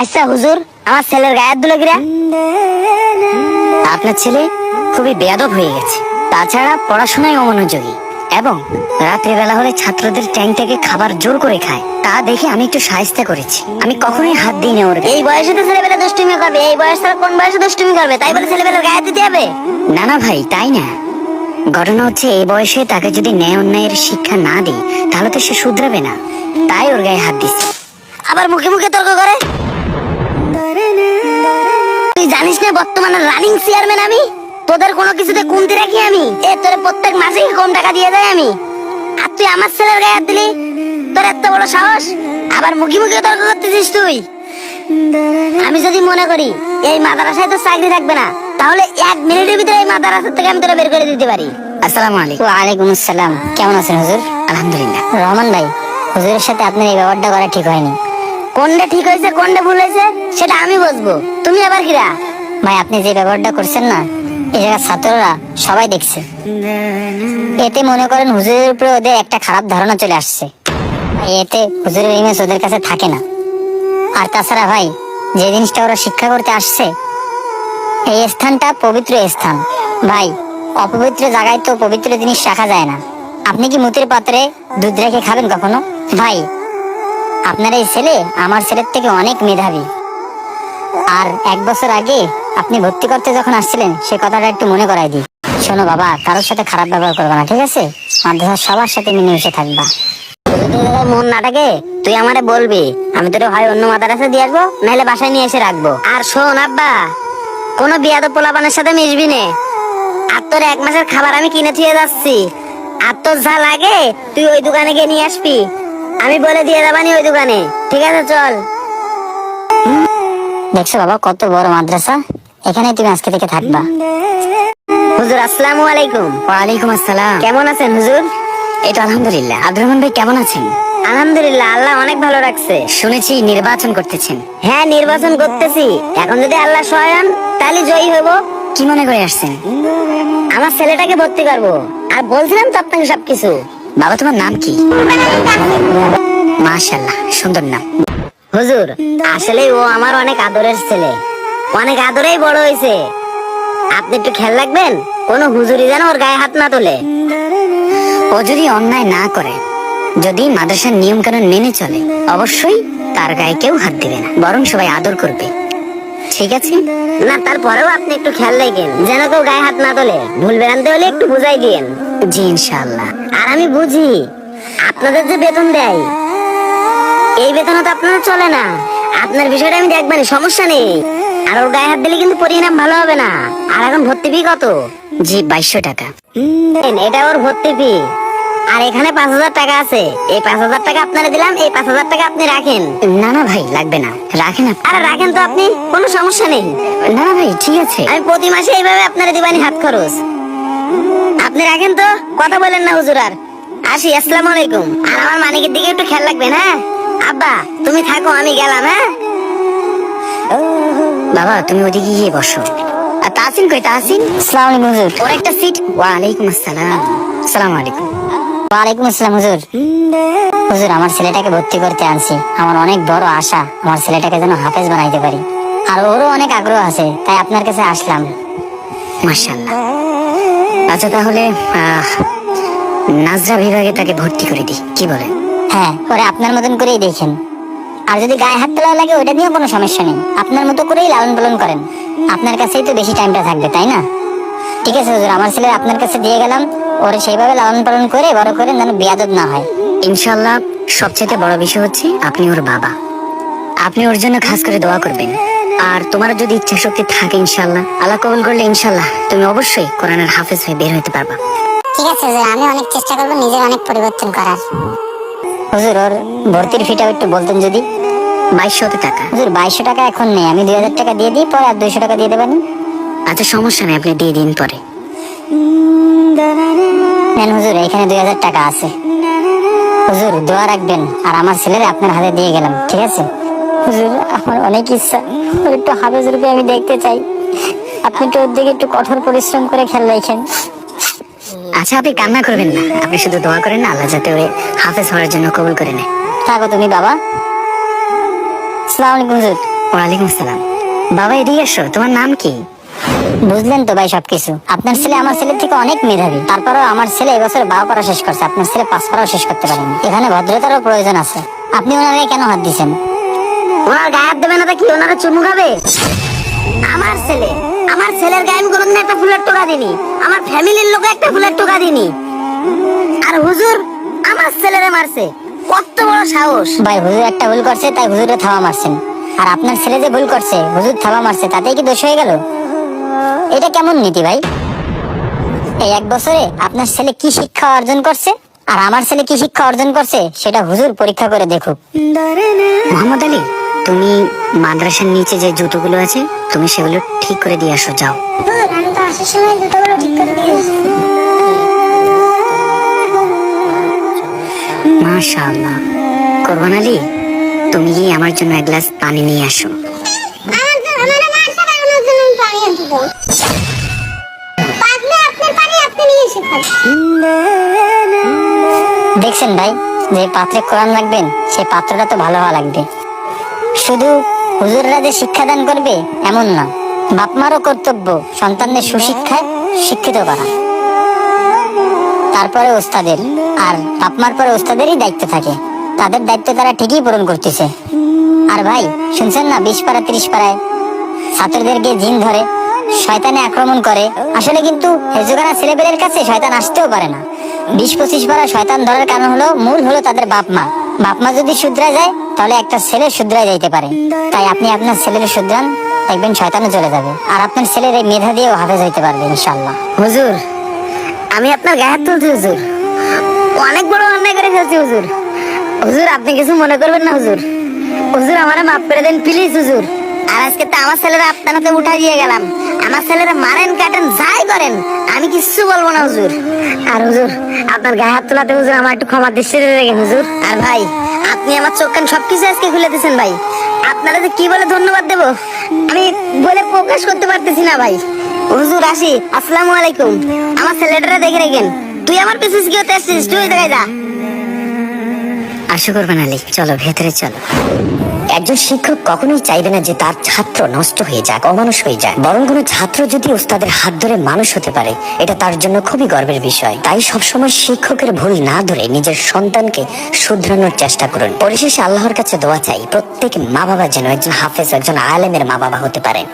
আচ্ছা হুজুর আমার ছেলের গায়ের দুলে গিরা আপনার ছেলে খুবই বেয়াদব হয়ে গেছে। তাছাড়া পড়াশোনায় অমনোযোগী এবং রাত্রিবেলা হলে ছাত্রদের ট্যাঙ্ক থেকে খাবার জোর করে খায়। তা দেখে আমি একটু সাহায্য করেছি। আমি কখনোই হাত দিই না ওর। এই বয়সে তো ছেলেবেলা দুষ্টুমি করবে। এই বয়স তারা কোন বয়সে দুষ্টুমি করবে? তাই বলে ছেলেবেলার গায়ে দিতে হবে? না না ভাই তাই না? ঘটনা হচ্ছে এই বয়সে তাকে যদি ন্যায় অন্যায়ের শিক্ষা না দিই তাহলে তো সে শুধরাবে না। তাই ওর গায়ে হাত দিচ্ছে আবার মুখে মুখে তর্ক করে? জানিস না বর্তমানে রানিং চেয়ারম্যান আমি? তোদের কোনো কিছুতে কমতি রাখি আমি? এ তোর প্রত্যেক মাসে কম টাকা দিয়ে দেয় আমি। আর তুই আমার ছেলের গায়ে হাত দিলি? তোর এত বড় সাহস? আবার মুখে মুখে তর্ক করতেছিস তুই? আমি যদি মনে করি এই মাদ্রাসায় তো চাকরি থাকবে না তাহলে এক মিনিটের ভিতরে এই মাদ্রাসা থেকে আমি তোরা বের করে দিতে পারি। আসসালামু আলাইকুম। ওয়ালাইকুম আসসালাম। কেমন আছেন হুজুর? আলহামদুলিল্লাহ। রহমান ভাই হুজুরের সাথে আপনার এই ব্যবহারটা করা ঠিক হয়নি। কোনটা ঠিক হয়েছে কোনটা ভুল হয়েছে সেটা আমি বুঝব। তুমি আবার কিরা? ভাই, আপনি যে ব্যবহারটা করছেন না এই জায়গার ছাত্ররা সবাই দেখছে। এতে মনে করেন হুজুরের উপরে ওদের একটা খারাপ ধারণা চলে আসছে। এতে হুজুরের ইমেজ ওদের কাছে থাকে না। আর তাছাড়া ভাই, যে জিনিসটা ওরা শিক্ষা করতে আসছে, এই স্থানটা পবিত্র স্থান। ভাই, অপবিত্র জায়গায় তো পবিত্র জিনিস রাখা যায় না। আপনি কি মুতের পাত্রে দুধ রেখে খাবেন কখনো? ভাই, আপনার এই ছেলে আমার ছেলের থেকে অনেক মেধাবী। আর এক বছর আগে আপনি ভর্তি করতে যখন আসছিলেন, সে কথাটা একটু মনে করাই দিই। শোনো বাবা, কারোর সাথে খারাপ ব্যবহার করবে না, ঠিক আছে? মাদ্রাসার সবার সাথে মিলেমিশে থাকবা। মন না থাকে, তুই আমারে বলবি, আমি তোর ভাই অন্য মাদ্রাসা দিয়ে আসব, নাহলে বাসায় নিয়ে এসে রাখব। আর শোন আব্বা, কোনো বিয়াদ পোলাপানের সাথে মিশবি নে। আর তোর এক মাসের খাবার আমি কিনে থুয়ে যাচ্ছি। আর তোর যা লাগে, তুই ওই দোকানে গিয়ে নিয়ে আসবি। আমি বলে দিয়ে যাবানি ওই দোকানে। ঠিক আছে, চল। দেখছ বাবা, কত বড় মাদ্রাসা। এখানে তুমি আজকে থেকে থাকবা। হুজুর আসসালামু আলাইকুম। ওয়ালাইকুম আসসালাম। কেমন আছেন হুজুর? এই তো আলহামদুলিল্লাহ। আব্দুর রহমান ভাই কেমন আছেন? আলহামদুলিল্লাহ আল্লাহ অনেক ভালো রাখছে। শুনেছি নির্বাচন করতেছেন। হ্যাঁ নির্বাচন করতেছি। এখন যদি আল্লাহ সহায়ন তাহলে জয়ী হব কি মনে করে আসছেন? আমার ছেলেটাকে ভর্তি করব। আর বলছিলাম তো আপনাকে সবকিছু। বাবা তোমার নাম কি? মাশাল্লাহ সুন্দর নাম। হুজুর আসলে ও আমার অনেক আদরের ছেলে। অনেক আদরেই বড় হয়েছে আপনি একটু খেয়াল রাখবেন, কোন হুজুরি যেন ওর গায়ে হাত না তোলে। ও যদি অন্যায় না করে, যদি মাদ্রাসার নিয়ম কানুন মেনে চলে, অবশ্যই তার গায়ে কেউ হাত দিবে না। বরং সবাই আদর করবে। ঠিক আছে? না, তারপরেও আপনি একটু খেয়াল রাখেন, যেন কেউ গায়ে হাত না তোলে। ভুল বেরান্তে হলে একটু বুঝাই দিয়েন। জি, ইনশাআল্লাহ। আর আমি বুঝি, আপনাদের যে বেতন দেয়, এই বেতনও তো আপনাদের চলে না। আপনার বিষয়টা আমি দেখবেন, সমস্যা নেই। আর ওর গায়ে হাত দিলে কিন্তু পরিণাম ভালো হবে না। আর এখন ভর্তি ফি কত? জি বাইশশো টাকা। এটা ওর ভর্তি ফি। আর এখানে পাঁচ হাজার টাকা আছে। এই পাঁচ হাজার টাকা আপনারা দিলাম এই পাঁচ হাজার টাকা আপনি রাখেন। না না ভাই লাগবে না। রাখেন আর রাখেন তো আপনি কোনো সমস্যা নেই। না না ভাই ঠিক আছে। আমি প্রতি মাসে এইভাবে আপনারা দিবানি হাত খরচ। আপনি রাখেন তো কথা বলেন না হুজুর আর আসি আসসালামু আলাইকুম। আর আমার মানিকের দিকে একটু খেয়াল রাখবেন হ্যাঁ? আব্বা তুমি থাকো আমি গেলাম হ্যাঁ? বাবা তুমি ওদিকে গিয়ে বসো। আর তাহসিন কই তাহসিন? আসসালামু আলাইকুম হুজুর। ওর একটা সিট ওয়ালাইকুম আসসালাম। আসসালামু আলাইকুম ওয়ালাইকুম আসসালাম হুজুর। হুজুর আমার ছেলেটাকে ভর্তি করতে আনছি। আমার অনেক বড় আশা আমার ছেলেটাকে যেন হাফেজ বানাইতে পারি। আর ওরও অনেক আগ্রহ আছে তাই আপনার কাছে আসলাম। মাশাআল্লাহ। আচ্ছা তাহলে নাজরা বিভাগে তাকে ভর্তি করে দিই কি বলে হ্যাঁ পরে আপনার মতন করেই দেখেন। আর যদি গায়ে হাত তোলা লাগে ওটা নিয়েও কোনো সমস্যা নেই। আপনার মতো করেই লালন পালন করেন। আপনার কাছেই তো বেশি টাইমটা থাকবে তাই না? ঠিক আছে হুজুর আমার ছেলে আপনার কাছে দিয়ে গেলাম। ওরে সেইভাবে লালন পালন করে বড় করে যেন বিয়াদব না হয়। ইনশাআল্লাহ সবচেয়ে বড় বিষয় হচ্ছে আপনি ওর বাবা। আপনি ওর জন্য খাস করে দোয়া করবেন। আর তোমার যদি ইচ্ছা শক্তি থাকে ইনশাল্লাহ আল্লাহ কবুল করলে ইনশাল্লাহ তুমি অবশ্যই কোরআনের হাফেজ হয়ে বের হতে পারবা। ঠিক আছে হুজুর আমি অনেক চেষ্টা করব নিজের অনেক পরিবর্তন করার। হুজুর ওর ভর্তির ফিটাও একটু বলতেন যদি। বাইশশত টাকা। হুজুর বাইশশো টাকা এখন নেই। আমি দুই হাজার টাকা দিয়ে দিই পরে আর দুইশো টাকা দিয়ে দেবেন? আচ্ছা সমস্যা নেই আপনি দিয়ে দিন পরে। নেন হুজুর এখানে দুই হাজার টাকা আছে। হুজুর দোয়া রাখবেন। আর আমার ছেলের আপনার হাতে দিয়ে গেলাম ঠিক আছে? হুজুর আমার অনেক ইচ্ছা। একটু হাফেজ রূপে আমি দেখতে চাই। আপনি একটু ওর দিকে একটু কঠোর পরিশ্রম করে খেয়াল রাখেন। আচ্ছা আপনি কান্না করবেন না। আপনি শুধু দোয়া করেন না আল্লাহ যাতে ওরে হাফেজ হওয়ার জন্য কবুল করে নেয়। থাকো তুমি বাবা। আলাইকুম হুজুর। ওয়ালাইকুম আসসালাম। বাবা এদিকে এসো। তোমার নাম কি? বুঝলেন তো ভাই সবকিছু। আপনার ছেলে আমার ছেলের থেকে অনেক মেধাবী। তারপরেও আমার ছেলে এবছর বারো পড়া শেষ করছে। আপনার ছেলে পাঁচ পড়াও শেষ করতে পারেনি। এখানে ভদ্রতারও প্রয়োজন আছে। আপনি ওনারে কেন হাত দিচ্ছেন ওনার গায়ে হাত দেবে না তো কি? ওনারা চুমু খাবে? আমার ছেলে। আমার ছেলের গায়ে আমি কোনোদিন একটা ফুলের টোকা দিনি আমার ফ্যামিলির লোক একটা ফুলের টোকা দিনি আর হুজুর আমার ছেলেরে মারছে। কত বড় সাহস। ভাই হুজুর একটা ভুল করছে তাই হুজুরে থাবা মারছেন। আর আপনার ছেলে যে ভুল করছে হুজুর থাবা মারছে তাতেই কি দোষ হয়ে গেল? এটা কেমন নীতি ভাই? এই এক বছরে আপনার ছেলে কি শিক্ষা অর্জন করছে আর আমার ছেলে কি শিক্ষা অর্জন করছে সেটা হুজুর পরীক্ষা করে দেখুক। মোহাম্মদ আলী তুমি মাদ্রাসার নিচে যে জুতোগুলো আছে তুমি সেগুলো ঠিক করে দিয়ে আসো যাও। আমি তো আসার সময় জুতোগুলো ঠিক করে দিয়ে মাশাআল্লাহ। কোরবান আলী, তুমি গিয়ে আমার জন্য এক গ্লাস পানি নিয়ে আসো। দেখছেন ভাই, যে পাত্রে কোরআন রাখবেন, সেই পাত্রটা তো ভালো হওয়া লাগবে। শুধু হুজুররা যে শিক্ষাদান করবে, এমন না। বাপ মারও কর্তব্য সন্তানদের সুশিক্ষায় শিক্ষিত করা। তারপরে ওস্তাদের। আর বাপ মার পরে ওস্তাদেরই দায়িত্ব থাকে। তাদের দায়িত্ব তারা ঠিকই পূরণ করতেছে। আর ভাই, শুনছেন না, বিশ পাড়া ত্রিশ পাড়ায়? ছাত্রদেরকে জিন ধরে, শয়তানে আক্রমণ করে। আসলে কিন্তু হেজুগানা ছেলেপেলের কাছে শয়তান আসতেও পারে না। বিশ পঁচিশ পাড়া শয়তান ধরার কারণ হলো, মূল হলো তাদের বাপ মা বাপ মা যদি শুধরা যায়, তাহলে একটা ছেলে শুধরা যাইতে পারে। তাই আপনি আপনার ছেলের শুধরান, দেখবেন শয়তানে চলে যাবে। আর আপনার ছেলের এই মেধা দিয়েও হাফেজ হইতে পারবে ইনশাল্লাহ হুজুর আমি আপনার গায়ে হাত তুলছি, হুজুর। অনেক বড় অন্যায় করে ফেলছি, হুজুর। হুজুর, আপনি কিছু মনে করবেন না, হুজুর। হুজুর, আমারে মাফ করে দেন প্লিজ হুজুর। আর আজকে তো আমার ছেলেরা আপনার হাতে উঠাই দিয়ে গেলাম। আমার ছেলেরা মারেন, কাটেন, যাই করেন, আমি কিচ্ছু বলব না, হুজুর। আর হুজুর, আপনার গায়ে হাত তোলাতে হুজুর, আমার একটু ক্ষমা দৃষ্টিতে রেখেন হুজুর। আর ভাই, আপনি আমার চোখ কান সবকিছু আজকে খুলে দিয়েছেন, ভাই। আপনারা যে কি বলে ধন্যবাদ দেবো? আমি বলে প্রকাশ করতে পারতেছি না, ভাই। হুজুর আসি, আসসালামু আলাইকুম। আমার দেখে তুই আমার পিছু কি হতে আসছিস, তুই দেখাই যা। আশা করবেন চলো, ভেতরে চলো। একজন শিক্ষক কখনোই চাইবে না যে তার ছাত্র নষ্ট হয়ে যাক, অমানুষ হয়ে যায় বরং কোনো ছাত্র যদি ওস্তাদের হাত ধরে মানুষ হতে পারে, এটা তার জন্য খুবই গর্বের বিষয়। তাই সবসময় শিক্ষকের ভুল না ধরে নিজের সন্তানকে শুধরানোর চেষ্টা করুন। পরিশেষে আল্লাহর কাছে দোয়া চাই, প্রত্যেক মা বাবা যেন একজন হাফেজ, একজন আলেমের মা বাবা হতে পারেন।